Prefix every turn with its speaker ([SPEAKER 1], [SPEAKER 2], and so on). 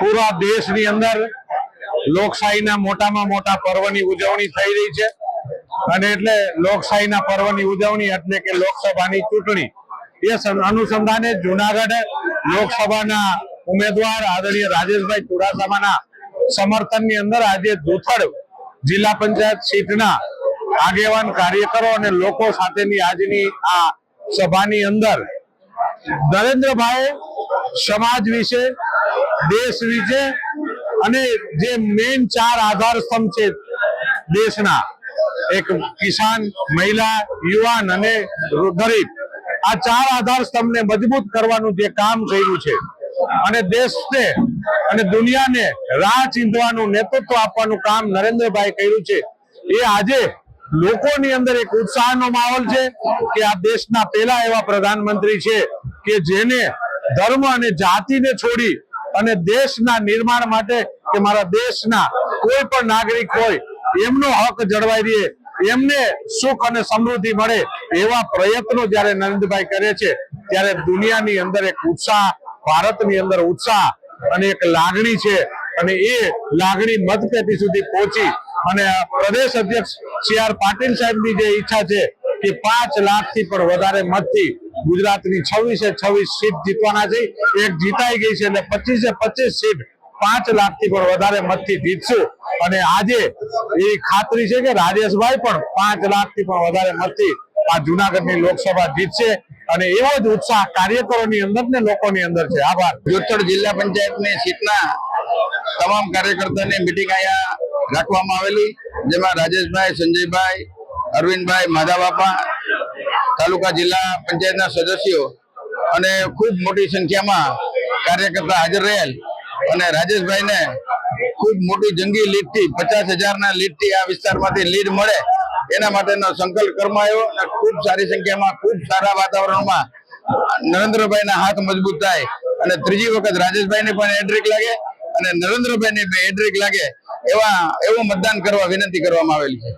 [SPEAKER 1] પૂરા દેશની અંદર લોકશાહીના મોટામાં મોટા પર્વની ઉજવણી થઈ રહી છે. અને એટલે લોકશાહીના પર્વની ઉજવણી એટલે કે લોકસભાની ચૂંટણી. એ અનુસંધાને જુનાગઢ લોકસભાના ઉમેદવાર આદરણીય રાજેશભાઈ ચુડાસમાના સમર્થનની અંદર આજે જૂથડ જિલ્લા પંચાયત સીટના આગેવાન કાર્યકરો અને લોકો સાથેની આજની આ સભાની અંદર નરેન્દ્રભાઈ સમાજ વિશે દેશ વિશે અને જે મેઇન ચાર આધાર સ્તંભ છે દેશના, એક કિસાન, મહિલા, યુવાન અને ગરીબ, આ ચાર આધાર સ્તંભને મજબૂત કરવાનું જે કામ કર્યું છે. અને દેશને અને દુનિયાને રાહ ચીંધવાનું નેતૃત્વ આપવાનું કામ નરેન્દ્રભાઈ કર્યું છે. એ આજે લોકોની અંદર એક ઉત્સાહનો માહોલ છે કે આ દેશના પહેલા એવા પ્રધાનમંત્રી છે કે જેને ધર્મ અને જાતિને છોડી અને દેશના નિર્માણ માટે કે મારા દેશના કોઈ પણ નાગરિક હોય, એમનો હક જળવાઈ રહે, એમને સુખ અને સમૃદ્ધિ મળે એવા પ્રયત્નો જ્યારે નરેન્દ્રભાઈ કરે છે, ત્યારે દુનિયાની અંદર એક ઉત્સાહ, ભારતની અંદર ઉત્સાહ અને એક લાગણી છે. અને એ લાગણી મતપેટી સુધી પહોંચી. અને પ્રદેશ અધ્યક્ષ સી આર પાટીલ સાહેબની જે ઈચ્છા છે કે પાંચ લાખથી પણ વધારે મતથી ગુજરાતની છવ્વીસે છવ્વીસ સીટ જીતવાના છે. એક જીતાઈ ગઈ છે એટલે પચીસે પચીસ સીટ પાંચ લાખથી પણ વધારે મતથી જીતશું. અને આજે એ ખાતરી છે કે રાજેશભાઈ પણ પાંચ લાખથી પણ વધારે મતથી આ જુનાગઢની લોકસભા જીતશે. અને એવો જ ઉત્સાહ કાર્યકરોની અંદર ને લોકોની અંદર છે. આભાર.
[SPEAKER 2] જોતર જિલ્લા પંચાયતની સીટના તમામ કાર્યકર્તાની મિટિંગ અહીંયા રાખવામાં આવેલી, જેમાં રાજેશભાઈ, સંજયભાઈ, અરવિંદભાઈ, માધાબાપા તાલુકા જિલ્લા પંચાયતના સદસ્યો અને ખૂબ મોટી સંખ્યામાં કાર્યકર્તા હાજર રહેલ અને રાજેશભાઈને ખૂબ મોટી જંગી લીડથી, પચાસ હજારના લીડથી આ વિસ્તારમાંથી લીડ મળે એના માટેનો સંકલ્પ કરમાયો અને ખૂબ સારી સંખ્યામાં, ખૂબ સારા વાતાવરણમાં નરેન્દ્રભાઈના હાથ મજબૂત થાય અને ત્રીજી વખત રાજેશભાઈને પણ એડ્રિક લાગે અને નરેન્દ્રભાઈને પણ હેડ્રિક લાગે એવા એવું મતદાન કરવા વિનંતી કરવામાં આવેલી છે.